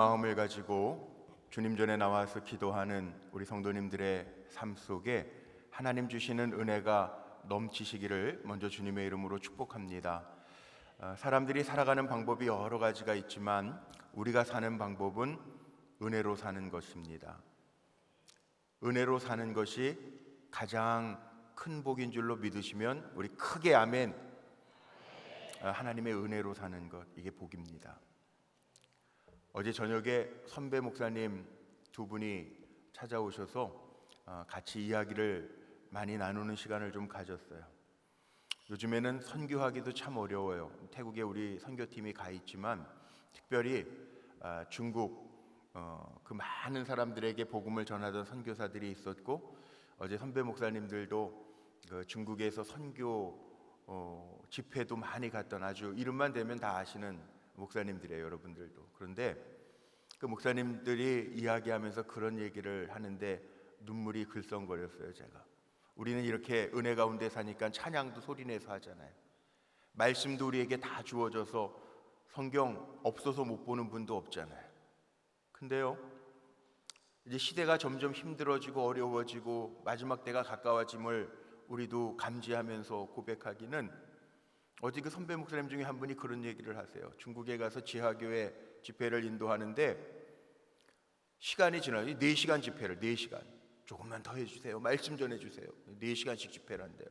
마음을 가지고 주님 전에 나와서 기도하는 우리 성도님들의 삶 속에 하나님 주시는 은혜가 넘치시기를 먼저 주님의 이름으로 축복합니다. 어, 사람들이 살아가는 방법이 여러 가지가 있지만 우리가 사는 방법은 은혜로 사는 것입니다. 은혜로 사는 것이 가장 큰 복인 줄로 믿으시면 우리 크게 아멘. 어, 하나님의 은혜로 사는 것 이게 복입니다. 어제 저녁에 선배 목사님 두 분이 찾아오셔서 어, 같이 이야기를 많이 나누는 시간을 좀 가졌어요. 요즘에는 선교하기도 참 어려워요. 태국에 우리 선교팀이 가 있지만 특별히 아, 중국 어, 그 많은 사람들에게 복음을 전하던 선교사들이 있었고 어제 선배 목사님들도 그 중국에서 선교 어, 집회도 많이 갔던 아주 이름만 대면 다 아시는 목사님들이에요, 여러분들도. 그런데 그 목사님들이 이야기하면서 그런 얘기를 하는데 눈물이 글썽거렸어요, 제가. 우리는 이렇게 은혜 가운데 사니까 찬양도 소리내서 하잖아요. 말씀도 우리에게 다 주어져서 성경 없어서 못 보는 분도 없잖아요. 근데요, 이제 시대가 점점 힘들어지고 어려워지고 마지막 때가 가까워짐을 우리도 감지하면서 고백하기는 어제 그 선배 목사님 중에 한 분이 그런 얘기를 하세요. 중국에 가서 지하교회 집회를 인도하는데 시간이 지나요. 4시간 집회를 4시간. 조금만 더 해주세요. 말씀 전해주세요. 4시간씩 집회를 한대요.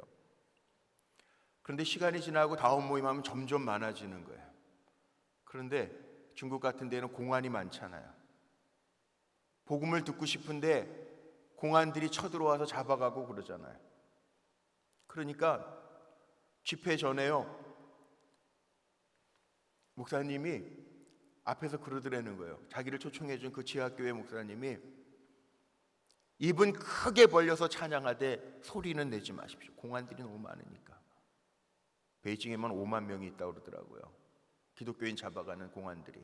그런데 시간이 지나고 다음 모임하면 점점 많아지는 거예요. 그런데 중국 같은 데는 공안이 많잖아요. 복음을 듣고 싶은데 공안들이 쳐들어와서 잡아가고 그러잖아요. 그러니까 집회 전에요. 목사님이 앞에서 그러더라는 거예요. 자기를 초청해 준 그 지하교회 목사님이 입은 크게 벌려서 찬양하되 소리는 내지 마십시오. 공안들이 너무 많으니까. 베이징에만 5만 명이 있다고 그러더라고요. 기독교인 잡아가는 공안들이.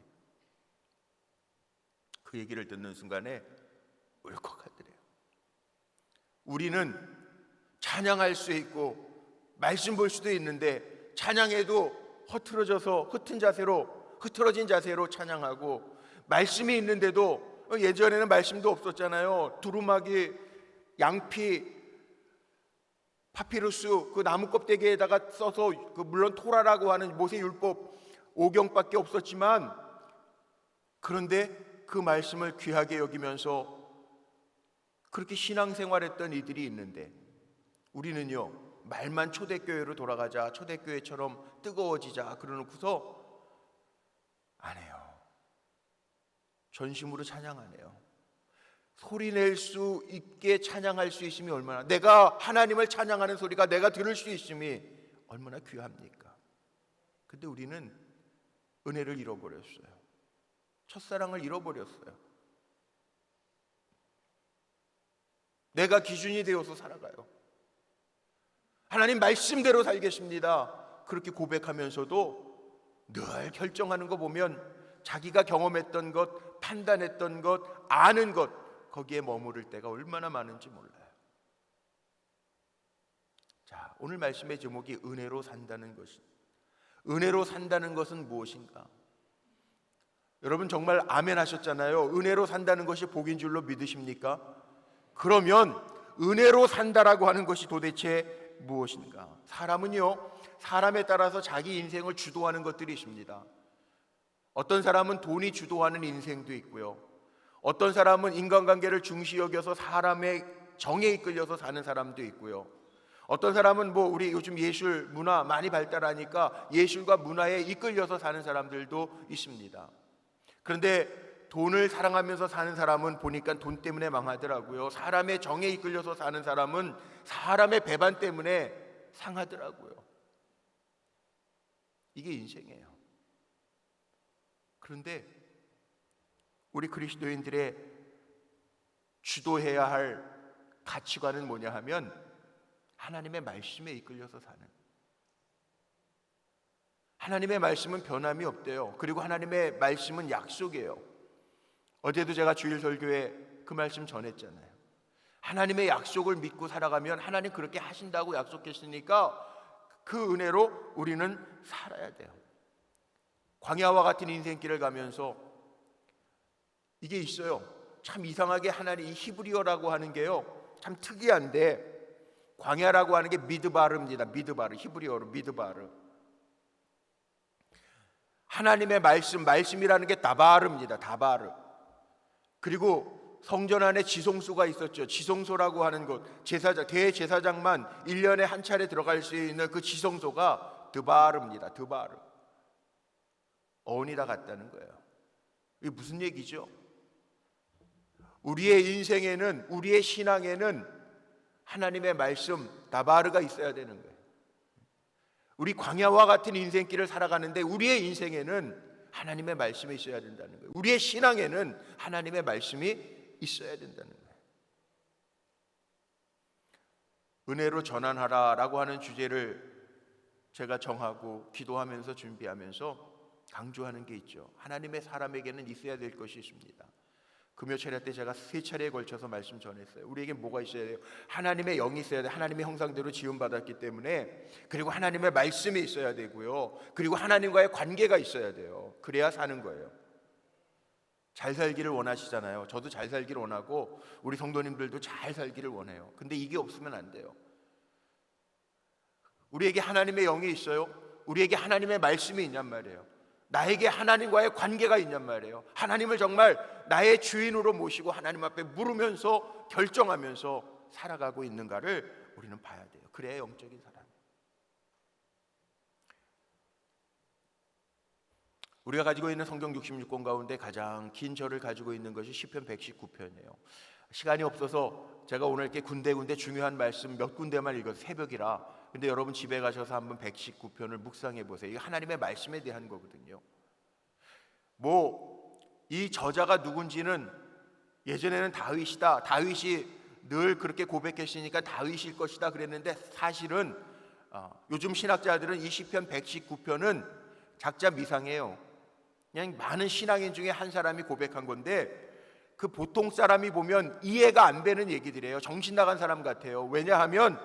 그 얘기를 듣는 순간에 울컥하더래요. 우리는 찬양할 수 있고 말씀 볼 수도 있는데 찬양해도 허틀어져서 흩은 자세로 흐트러진 자세로 찬양하고 말씀이 있는데도 예전에는 말씀도 없었잖아요. 두루마기, 양피, 파피루스 그 나무 껍데기에다가 써서 그 물론 토라라고 하는 모세 율법 오경밖에 없었지만 그런데 그 말씀을 귀하게 여기면서 그렇게 신앙생활했던 이들이 있는데 우리는요 말만 초대교회로 돌아가자 초대교회처럼 뜨거워지자 그러놓고서 안 해요. 전심으로 찬양 안 해요. 소리 낼 수 있게 찬양할 수 있음이 얼마나 내가 하나님을 찬양하는 소리가 내가 들을 수 있음이 얼마나 귀합니까? 근데 우리는 은혜를 잃어버렸어요. 첫사랑을 잃어버렸어요. 내가 기준이 되어서 살아가요. 하나님 말씀대로 살겠습니다. 그렇게 고백하면서도 늘 결정하는 거 보면 자기가 경험했던 것, 판단했던 것, 아는 것 거기에 머무를 때가 얼마나 많은지 몰라요. 자, 오늘 말씀의 제목이 은혜로 산다는 것이 은혜로 산다는 것은 무엇인가? 여러분 정말 아멘 하셨잖아요. 은혜로 산다는 것이 복인 줄로 믿으십니까? 그러면 은혜로 산다라고 하는 것이 도대체 무엇인가? 사람은요, 사람에 따라서 자기 인생을 주도하는 것들이 있습니다. 어떤 사람은 돈이 주도하는 인생도 있고요. 어떤 사람은 인간관계를 중시 여겨서 사람의 정에 이끌려서 사는 사람도 있고요. 어떤 사람은 뭐 우리 요즘 예술 문화 많이 발달하니까 예술과 문화에 이끌려서 사는 사람들도 있습니다. 그런데 돈을 사랑하면서 사는 사람은 보니까 돈 때문에 망하더라고요. 사람의 정에 이끌려서 사는 사람은 사람의 배반 때문에 상하더라고요. 이게 인생이에요. 그런데 우리 그리스도인들의 주도해야 할 가치관은 뭐냐 하면 하나님의 말씀에 이끌려서 사는 하나님의 말씀은 변함이 없대요. 그리고 하나님의 말씀은 약속이에요. 어제도 제가 주일 설교에 그 말씀 전했잖아요. 하나님의 약속을 믿고 살아가면 하나님 그렇게 하신다고 약속했으니까 그 은혜로 우리는 살아야 돼요. 광야와 같은 인생길을 가면서 이게 있어요. 참 이상하게 하나님 이 히브리어라고 하는 게요. 참 특이한데 광야라고 하는 게 미드바르입니다. 미드바르 히브리어로 미드바르. 하나님의 말씀 말씀이라는 게 다바르입니다. 다바르. 그리고 성전 안에 지성소가 있었죠. 지성소라고 하는 곳 제사장 대제사장만 1년에 한 차례 들어갈 수 있는 그 지성소가 드바르입니다. 드바르. 어원이 다 같다는 거예요. 이게 무슨 얘기죠? 우리의 인생에는 우리의 신앙에는 하나님의 말씀 다바르가 있어야 되는 거예요. 우리 광야와 같은 인생길을 살아가는데 우리의 인생에는 하나님의 말씀이 있어야 된다는 거예요. 우리의 신앙에는 하나님의 말씀이 있어야 된다는 거예요. 은혜로 전환하라라고 하는 주제를 제가 정하고 기도하면서 준비하면서 강조하는 게 있죠. 하나님의 사람에게는 있어야 될 것이 있습니다. 금요 철야 때 제가 세 차례에 걸쳐서 말씀 전했어요. 우리에게 뭐가 있어야 돼요? 하나님의 영이 있어야 돼. 하나님의 형상대로 지음 받았기 때문에 그리고 하나님의 말씀이 있어야 되고요. 그리고 하나님과의 관계가 있어야 돼요. 그래야 사는 거예요. 잘 살기를 원하시잖아요. 저도 잘 살기를 원하고 우리 성도님들도 잘 살기를 원해요. 근데 이게 없으면 안 돼요. 우리에게 하나님의 영이 있어요. 우리에게 하나님의 말씀이 있냔 말이에요. 나에게 하나님과의 관계가 있냔 말이에요. 하나님을 정말 나의 주인으로 모시고 하나님 앞에 물으면서 결정하면서 살아가고 있는가를 우리는 봐야 돼요. 그래야 영적인 사람. 우리가 가지고 있는 성경 66권 가운데 가장 긴 절을 가지고 있는 것이 시편 119편이에요. 시간이 없어서 제가 오늘 이렇게 군데군데 중요한 말씀 몇 군데만 읽어서 새벽이라 근데 여러분 집에 가셔서 한번 119편을 묵상해 보세요. 이게 하나님의 말씀에 대한 거거든요. 뭐 이 저자가 누군지는 예전에는 다윗이다. 다윗이 늘 그렇게 고백했으니까 다윗일 것이다 그랬는데 사실은 어, 요즘 신학자들은 이 시편 119편은 작자 미상이에요. 그냥 많은 신앙인 중에 한 사람이 고백한 건데 그 보통 사람이 보면 이해가 안 되는 얘기들이에요. 정신 나간 사람 같아요. 왜냐하면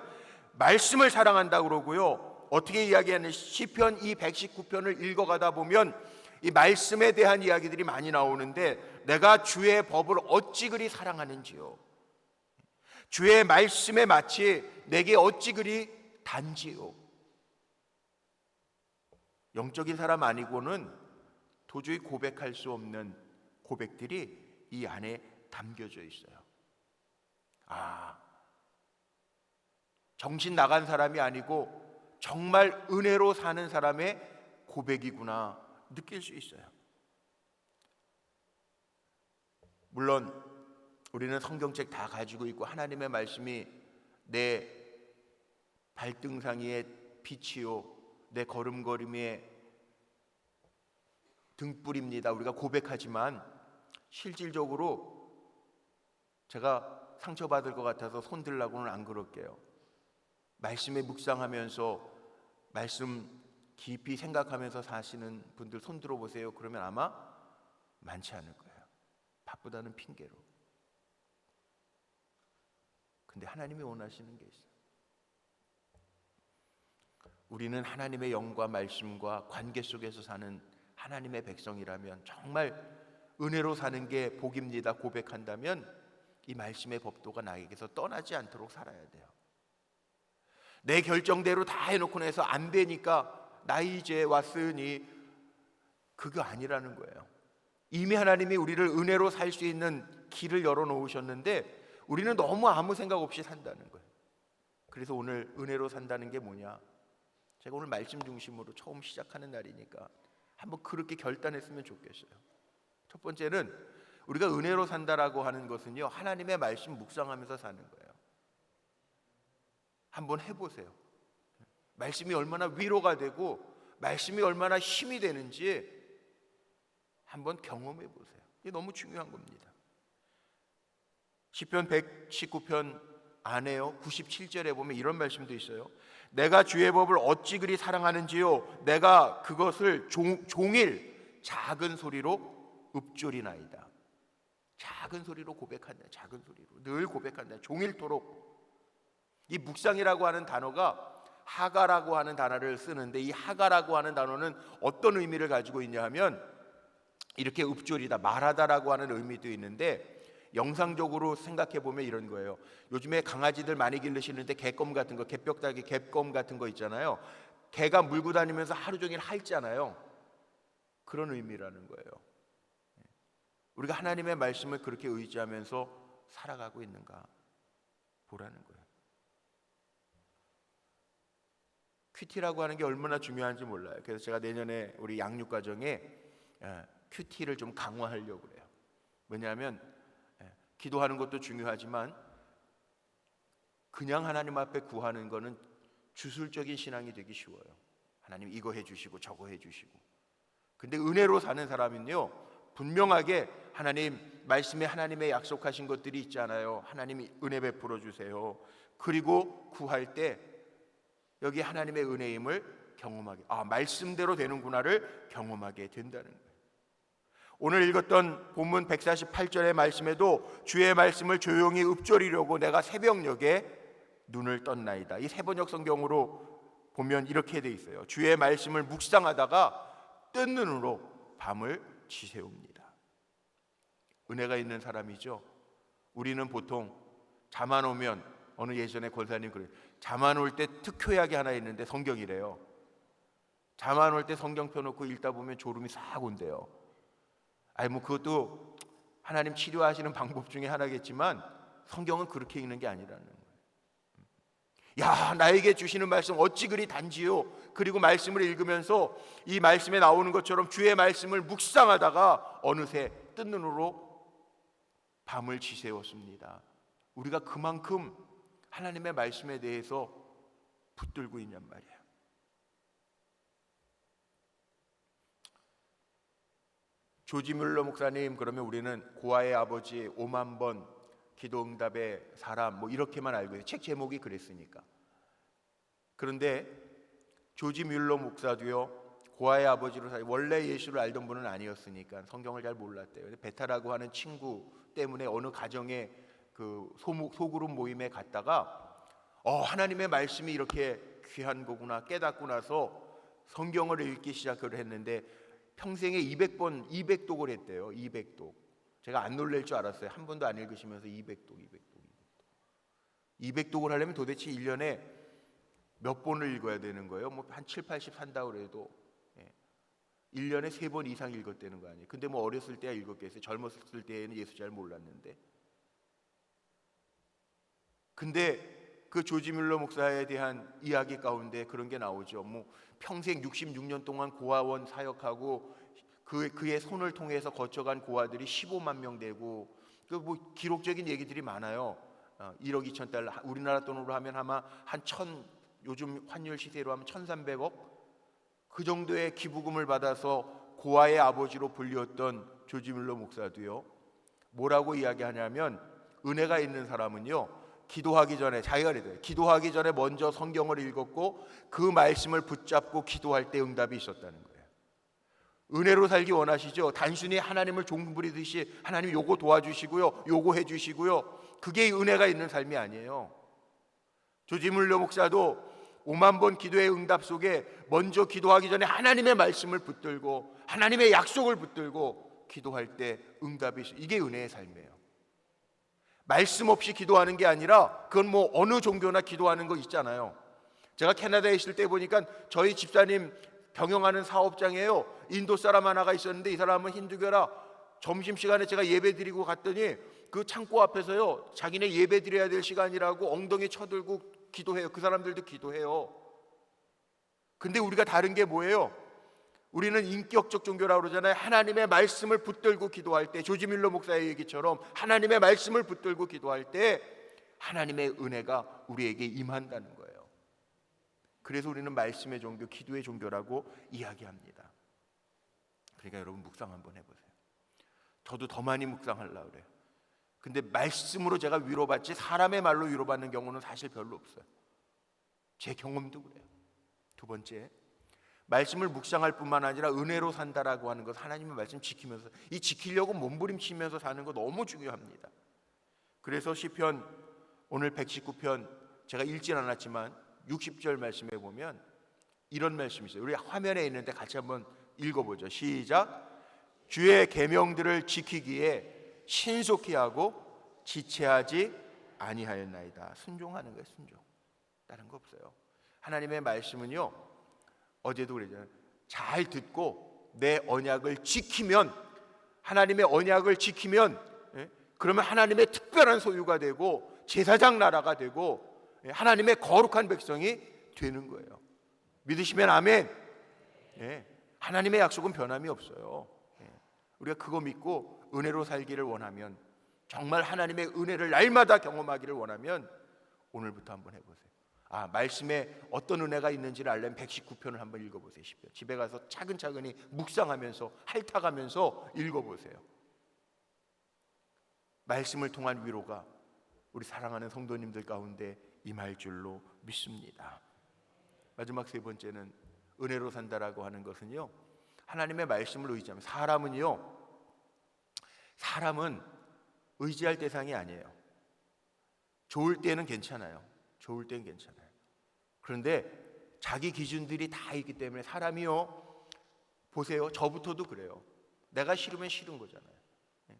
말씀을 사랑한다 그러고요. 어떻게 이야기하는 시편 이 119편을 읽어가다 보면 이 말씀에 대한 이야기들이 많이 나오는데 내가 주의 법을 어찌 그리 사랑하는지요. 주의 말씀에 마치 내게 어찌 그리 단지요. 영적인 사람 아니고는 도저히 고백할 수 없는 고백들이 이 안에 담겨져 있어요. 아, 정신 나간 사람이 아니고 정말 은혜로 사는 사람의 고백이구나 느낄 수 있어요. 물론 우리는 성경책 다 가지고 있고 하나님의 말씀이 내 발등상의 빛이요 내 걸음걸음의 등불입니다. 우리가 고백하지만 실질적으로 제가 상처받을 것 같아서 손 들라고는 안 그럴게요. 말씀에 묵상하면서 말씀 깊이 생각하면서 사시는 분들 손 들어 보세요. 그러면 아마 많지 않을 거예요. 바쁘다는 핑계로. 근데 하나님이 원하시는 게 있어요. 우리는 하나님의 영과 말씀과 관계 속에서 사는 하나님의 백성이라면 정말 은혜로 사는 게 복입니다. 고백한다면 이 말씀의 법도가 나에게서 떠나지 않도록 살아야 돼요. 내 결정대로 다 해놓고 나서 안 되니까 나 이제 왔으니 그거 아니라는 거예요. 이미 하나님이 우리를 은혜로 살 수 있는 길을 열어 놓으셨는데 우리는 너무 아무 생각 없이 산다는 거예요. 그래서 오늘 은혜로 산다는 게 뭐냐? 제가 오늘 말씀 중심으로 처음 시작하는 날이니까 한번 그렇게 결단했으면 좋겠어요. 첫 번째는 우리가 은혜로 산다라고 하는 것은요 하나님의 말씀 묵상하면서 사는 거예요. 한번 해보세요. 말씀이 얼마나 위로가 되고 말씀이 얼마나 힘이 되는지 한번 경험해 보세요. 이게 너무 중요한 겁니다. 시편 119편 안에요. 97절에 보면 이런 말씀도 있어요. 내가 주의 법을 어찌 그리 사랑하는지요 내가 그것을 종, 종일 작은 소리로 읊조리나이다. 작은 소리로 고백한다. 작은 소리로 늘 고백한다. 종일토록 이 묵상이라고 하는 단어가 하가라고 하는 단어를 쓰는데 이 하가라고 하는 단어는 어떤 의미를 가지고 있냐 하면 이렇게 읍조리다 말하다라고 하는 의미도 있는데 영상적으로 생각해 보면 이런 거예요. 요즘에 강아지들 많이 기르시는데 개껌 같은 거, 개뼈다귀 개껌 같은 거 있잖아요. 개가 물고 다니면서 하루 종일 핥잖아요. 그런 의미라는 거예요. 우리가 하나님의 말씀을 그렇게 의지하면서 살아가고 있는가 보라는 거예요. 큐티라고 하는 게 얼마나 중요한지 몰라요. 그래서 제가 내년에 우리 양육 과정에 예, 큐티를 좀 강화하려고 그래요. 왜냐하면 예, 기도하는 것도 중요하지만 그냥 하나님 앞에 구하는 거는 주술적인 신앙이 되기 쉬워요. 하나님 이거 해 주시고 저거 해 주시고. 근데 은혜로 사는 사람은요 분명하게 하나님 말씀에 하나님의 약속하신 것들이 있잖아요. 하나님이 은혜 베풀어 주세요. 그리고 구할 때 여기 하나님의 은혜임을 경험하게 아 말씀대로 되는구나를 경험하게 된다는 거예요. 오늘 읽었던 본문 148절의 말씀에도 주의 말씀을 조용히 읊조리려고 내가 새벽녘에 눈을 떴나이다. 이 세번역 성경으로 보면 이렇게 돼 있어요. 주의 말씀을 묵상하다가 뜬 눈으로 밤을 지새웁니다. 은혜가 있는 사람이죠. 우리는 보통 잠 안 오면 어느 예전에 권사님 그래 잠 안 올 때 특효약이 하나 있는데 성경이래요. 잠 안 올 때 성경 펴놓고 읽다 보면 졸음이 싹 온대요. 아니 뭐 그것도 하나님 치료하시는 방법 중에 하나겠지만 성경은 그렇게 읽는 게 아니라는 거예요. 야 나에게 주시는 말씀 어찌 그리 단지요. 그리고 말씀을 읽으면서 이 말씀에 나오는 것처럼 주의 말씀을 묵상하다가 어느새 뜬 눈으로 밤을 지새웠습니다. 우리가 그만큼 하나님의 말씀에 대해서 붙들고 있냔 말이야. 조지 뮬러 목사님 그러면 우리는 고아의 아버지 5만 번 기도 응답의 사람 뭐 이렇게만 알고 있어요. 책 제목이 그랬으니까. 그런데 조지 뮬러 목사도요. 고아의 아버지로 사 원래 예수를 알던 분은 아니었으니까 성경을 잘 몰랐대요. 베타라고 하는 친구 때문에 어느 가정에 그 소목 소그룹 모임에 갔다가 어 하나님의 말씀이 이렇게 귀한 거구나 깨닫고 나서 성경을 읽기 시작을 했는데 평생에 200번 200독을 했대요. 200독. 제가 안 놀랄 줄 알았어요. 한 번도 안 읽으시면서 200독, 200독, 200독. 200독을 하려면 도대체 1년에 몇 번을 읽어야 되는 거예요? 뭐 한 7, 80 산다 그래도 예. 1년에 3번 이상 읽었다는 거 아니에요. 근데 뭐 어렸을 때야 읽었겠어요. 젊었을 때에는 예수 잘 몰랐는데. 근데 그 조지 뮬러 목사에 대한 이야기 가운데 그런 게 나오죠. 뭐 평생 66년 동안 고아원 사역하고 그 그의 손을 통해서 거쳐간 고아들이 15만 명 되고 그 뭐 기록적인 얘기들이 많아요. 어, 1억 2천 달러 우리나라 돈으로 하면 아마 한 천 요즘 환율 시세로 하면 1,300억 그 정도의 기부금을 받아서 고아의 아버지로 불렸던 조지 뮬러 목사도요. 뭐라고 이야기하냐면 은혜가 있는 사람은요. 기도하기 전에 자기가 그래요. 기도하기 전에 먼저 성경을 읽었고 그 말씀을 붙잡고 기도할 때 응답이 있었다는 거예요. 은혜로 살기 원하시죠? 단순히 하나님을 종부리듯이 하나님 요거 도와주시고요. 요거 해 주시고요. 그게 은혜가 있는 삶이 아니에요. 조지물려 목사도 5만 번 기도의 응답 속에 먼저 기도하기 전에 하나님의 말씀을 붙들고 하나님의 약속을 붙들고 기도할 때 응답이 있어. 이게 은혜의 삶이에요. 말씀 없이 기도하는 게 아니라 그건 뭐 어느 종교나 기도하는 거 있잖아요. 제가 캐나다에 있을 때 보니까 저희 집사님 경영하는 사업장에요. 인도 사람 하나가 있었는데 이 사람은 힌두교라 점심 시간에 제가 예배 드리고 갔더니 그 창고 앞에서요. 자기네 예배 드려야 될 시간이라고 엉덩이 쳐들고 기도해요. 그 사람들도 기도해요. 근데 우리가 다른 게 뭐예요? 우리는 인격적 종교라고 그러잖아요. 하나님의 말씀을 붙들고 기도할 때 조지 밀러 목사의 얘기처럼 하나님의 말씀을 붙들고 기도할 때 하나님의 은혜가 우리에게 임한다는 거예요. 그래서 우리는 말씀의 종교, 기도의 종교라고 이야기합니다. 그러니까 여러분 묵상 한번 해보세요. 저도 더 많이 묵상하려고 그래요. 근데 말씀으로 제가 위로받지 사람의 말로 위로받는 경우는 사실 별로 없어요. 제 경험도 그래요. 두 번째, 말씀을 묵상할 뿐만 아니라 은혜로 산다라고 하는 것 하나님의 말씀 지키면서 이 지키려고 몸부림치면서 사는 거 너무 중요합니다. 그래서 시편 오늘 119편 제가 읽진 않았지만 60절 말씀에 보면 이런 말씀이 있어요. 우리 화면에 있는데 같이 한번 읽어 보죠. 시작. 주의 계명들을 지키기에 신속히 하고 지체하지 아니하였나이다. 순종하는 거예요, 순종. 다른 거 없어요. 하나님의 말씀은요. 어제도 그랬잖아요. 잘 듣고 내 언약을 지키면 하나님의 언약을 지키면 예? 그러면 하나님의 특별한 소유가 되고 제사장 나라가 되고 예, 하나님의 거룩한 백성이 되는 거예요. 믿으시면 아멘. 예, 하나님의 약속은 변함이 없어요. 예, 우리가 그거 믿고 은혜로 살기를 원하면 정말 하나님의 은혜를 날마다 경험하기를 원하면 오늘부터 한번 해보세요. 아 말씀에 어떤 은혜가 있는지를 알려면 119편을 한번 읽어보세요. 시편. 집에 가서 차근차근히 묵상하면서 핥아가면서 읽어보세요. 말씀을 통한 위로가 우리 사랑하는 성도님들 가운데 임할 줄로 믿습니다. 마지막 세 번째는 은혜로 산다라고 하는 것은요. 하나님의 말씀을 의지하면 사람은요. 사람은 의지할 대상이 아니에요. 좋을 때는 괜찮아요. 좋을 때는 괜찮아요. 그런데 자기 기준들이 다 있기 때문에 사람이요. 보세요. 저부터도 그래요. 내가 싫으면 싫은 거잖아요. 예.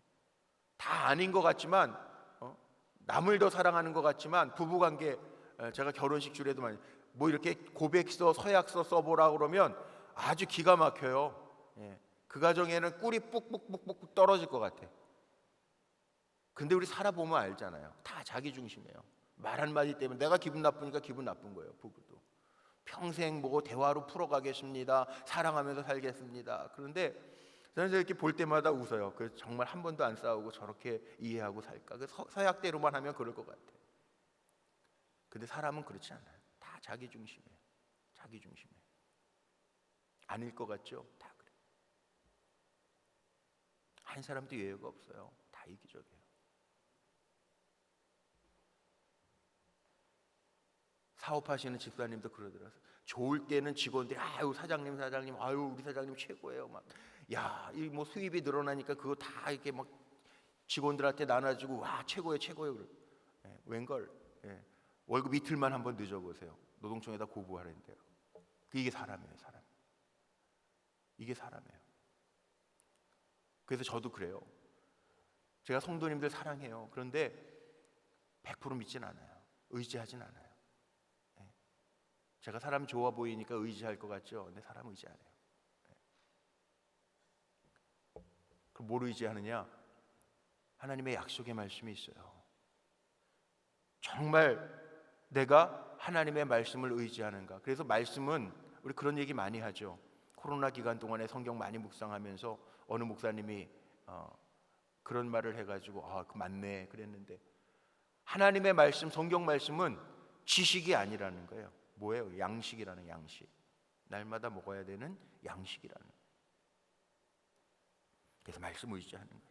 다 아닌 것 같지만 어? 남을 더 사랑하는 것 같지만 부부관계 에, 제가 결혼식 주례도 많이 뭐 이렇게 고백서 서약서 써보라 그러면 아주 기가 막혀요. 예. 그 가정에는 꿀이 뿍뿍뿍뿍 떨어질 것 같아. 근데 우리 살아보면 알잖아요. 다 자기 중심이에요. 말 한마디 때문에 내가 기분 나쁘니까 기분 나쁜 거예요. 부부도. 평생 뭐 대화로 풀어가겠습니다. 사랑하면서 살겠습니다. 그런데 저는 이렇게 볼 때마다 웃어요. 그 정말 한 번도 안 싸우고 저렇게 이해하고 살까? 그 서, 서약대로만 하면 그럴 것 같아. 근데 사람은 그렇지 않아요. 다 자기 중심이에요. 자기 중심이에요. 아닐 것 같죠? 다 그래. 한 사람도 예외가 없어요. 다 이기적이에요. 사업하시는 집사님도 그러더라고요. 좋을 때는 직원들이 아유 사장님 사장님 아유 우리 사장님 최고예요. 막. 야 이 뭐 수입이 늘어나니까 그거 다 이렇게 막 직원들한테 나눠주고 와 최고예요 최고예요. 그래. 예, 웬걸? 예, 월급 이틀만 한번 늦어보세요. 노동청에다 고부하는데요. 이게 사람이에요 사람. 이게 사람이에요. 그래서 저도 그래요. 제가 성도님들 사랑해요. 그런데 100% 믿진 않아요. 의지하진 않아요 제가 사람 좋아 보이니까 의지할 것 같죠. 근데 사람 의지 안 해요. 그럼 뭘 의지하느냐? 하나님의 약속의 말씀이 있어요. 정말 내가 하나님의 말씀을 의지하는가? 그래서 말씀은 우리 그런 얘기 많이 하죠. 코로나 기간 동안에 성경 많이 묵상하면서 어느 목사님이 어, 그런 말을 해가지고 아, 그 맞네 그랬는데 하나님의 말씀, 성경 말씀은 지식이 아니라는 거예요. 뭐예요? 양식이라는 양식. 날마다 먹어야 되는 양식이라는. 그래서 말씀 의지하는 거예요.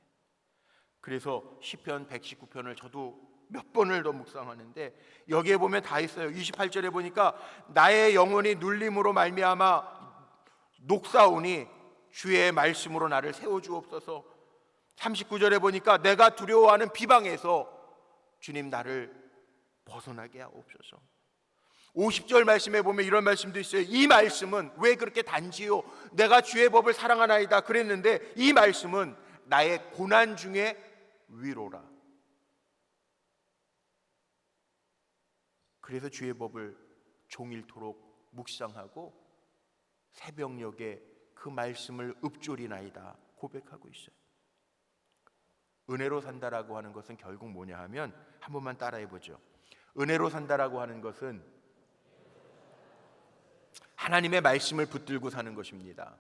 그래서 시편 119편을 저도 몇 번을 더 묵상하는데 여기에 보면 다 있어요. 28절에 보니까 나의 영혼이 눌림으로 말미암아 녹사오니 주의 말씀으로 나를 세워 주옵소서. 39절에 보니까 내가 두려워하는 비방에서 주님 나를 벗어나게 하옵소서. 50절 말씀에 보면 이런 말씀도 있어요. 이 말씀은 왜 그렇게 단지요? 내가 주의 법을 사랑하나이다 그랬는데 이 말씀은 나의 고난 중에 위로라. 그래서 주의 법을 종일토록 묵상하고 새벽녘에 그 말씀을 읊조리나이다 고백하고 있어요. 은혜로 산다라고 하는 것은 결국 뭐냐 하면 한 번만 따라해 보죠. 은혜로 산다라고 하는 것은 하나님의 말씀을 붙들고 사는 것입니다.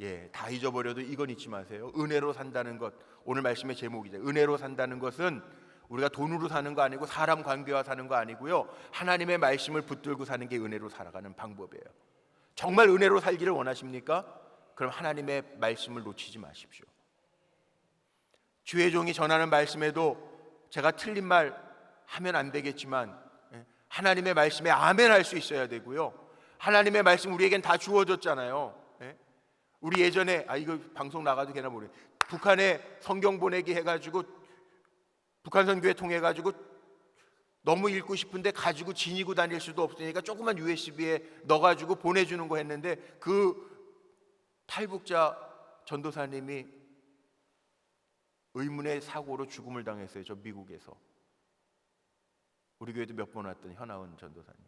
예, 다 잊어버려도 이건 잊지 마세요. 은혜로 산다는 것. 오늘 말씀의 제목이죠. 은혜로 산다는 것은 우리가 돈으로 사는 거 아니고 사람 관계와 사는 거 아니고요. 하나님의 말씀을 붙들고 사는 게 은혜로 살아가는 방법이에요. 정말 은혜로 살기를 원하십니까? 그럼 하나님의 말씀을 놓치지 마십시오. 주의 종이 전하는 말씀에도 제가 틀린 말 하면 안 되겠지만 예, 하나님의 말씀에 아멘 할 수 있어야 되고요. 하나님의 말씀 우리에겐 다 주어졌잖아요. 예? 우리 예전에 아 이거 방송 나가도 되나 모르. 북한에 성경 보내기 해가지고 북한 선교회 통해 가지고 너무 읽고 싶은데 가지고 지니고 다닐 수도 없으니까 조그만 USB에 넣어가지고 보내주는 거 했는데 그 탈북자 전도사님이 의문의 사고로 죽음을 당했어요. 저 미국에서. 우리 교회도 몇 번 왔던 현아은 전도사님.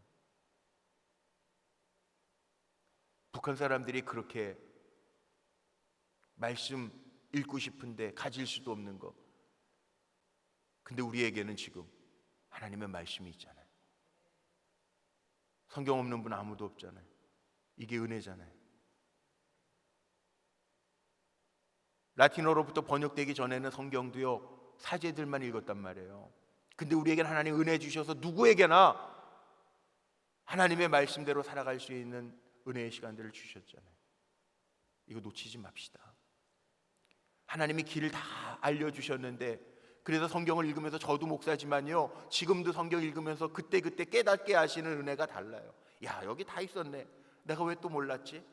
북한 사람들이 그렇게 말씀 읽고 싶은데 가질 수도 없는 거. 근데 우리에게는 지금 하나님의 말씀이 있잖아요. 성경 없는 분 아무도 없잖아요. 이게 은혜잖아요. 라틴어로부터 번역되기 전에는 성경도요 사제들만 읽었단 말이에요. 근데 우리에게는 하나님 은혜 주셔서 누구에게나 하나님의 말씀대로 살아갈 수 있는 은혜의 시간들을 주셨잖아요. 이거 놓치지 맙시다. 하나님이 길을 다 알려주셨는데 그래서 성경을 읽으면서 저도 목사지만요 지금도 성경 읽으면서 그때그때 깨닫게 하시는 은혜가 달라요. 야 여기 다 있었네. 내가 왜 또 몰랐지?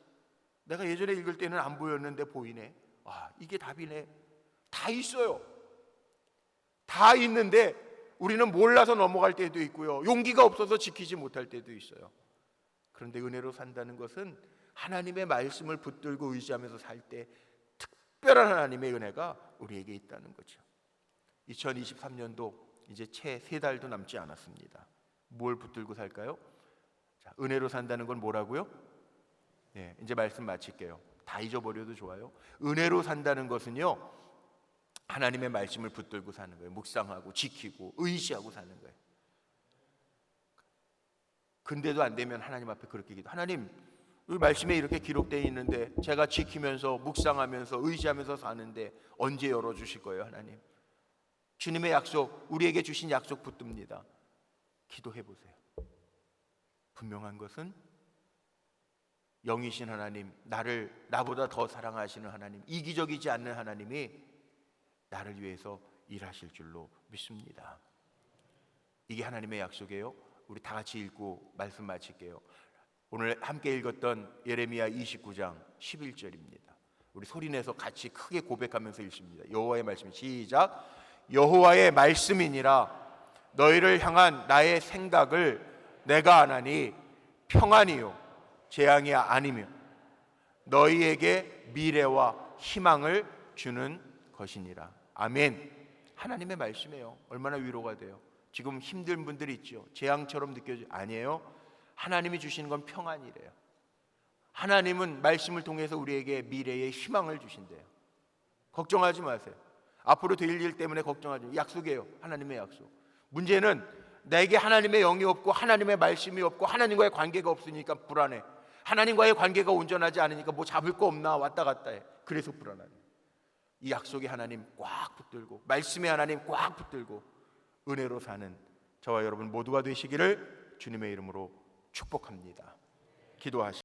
내가 예전에 읽을 때는 안 보였는데 보이네. 아 이게 답이네. 다 있어요. 다 있는데 우리는 몰라서 넘어갈 때도 있고요 용기가 없어서 지키지 못할 때도 있어요 그런데 은혜로 산다는 것은 하나님의 말씀을 붙들고 의지하면서 살 때 특별한 하나님의 은혜가 우리에게 있다는 거죠. 2023년도 이제 채 세 달도 남지 않았습니다. 뭘 붙들고 살까요? 자, 은혜로 산다는 건 뭐라고요? 네, 이제 말씀 마칠게요. 다 잊어버려도 좋아요. 은혜로 산다는 것은요. 하나님의 말씀을 붙들고 사는 거예요. 묵상하고 지키고 의지하고 사는 거예요. 근데도 안 되면 하나님 앞에 그렇게 기도. 하나님, 이 말씀에 이렇게 기록되어 있는데 제가 지키면서 묵상하면서 의지하면서 사는데 언제 열어 주실 거예요, 하나님? 주님의 약속, 우리에게 주신 약속 붙듭니다. 기도해 보세요. 분명한 것은 영이신 하나님, 나를 나보다 더 사랑하시는 하나님, 이기적이지 않는 하나님이 나를 위해서 일하실 줄로 믿습니다. 이게 하나님의 약속이에요. 우리 다 같이 읽고 말씀 마칠게요. 오늘 함께 읽었던 예레미야 29장 11절입니다. 우리 소리내서 같이 크게 고백하면서 읽습니다. 여호와의 말씀 시작. 여호와의 말씀이니라 너희를 향한 나의 생각을 내가 아나니 평안이요 재앙이 아니며 너희에게 미래와 희망을 주는 것이니라. 아멘. 하나님의 말씀이에요. 얼마나 위로가 돼요. 지금 힘든 분들이 있죠. 재앙처럼 느껴지 아니에요. 하나님이 주시는 건 평안이래요. 하나님은 말씀을 통해서 우리에게 미래의 희망을 주신대요. 걱정하지 마세요. 앞으로 될 일 때문에 걱정하지 마세요. 약속이에요. 하나님의 약속. 문제는 내게 하나님의 영이 없고 하나님의 말씀이 없고 하나님과의 관계가 없으니까 불안해. 하나님과의 관계가 온전하지 않으니까 뭐 잡을 거 없나 왔다 갔다 해. 그래서 불안하네. 이 약속의 하나님 꽉 붙들고 말씀의 하나님 꽉 붙들고 은혜로 사는 저와 여러분 모두가 되시기를 주님의 이름으로 축복합니다. 기도하시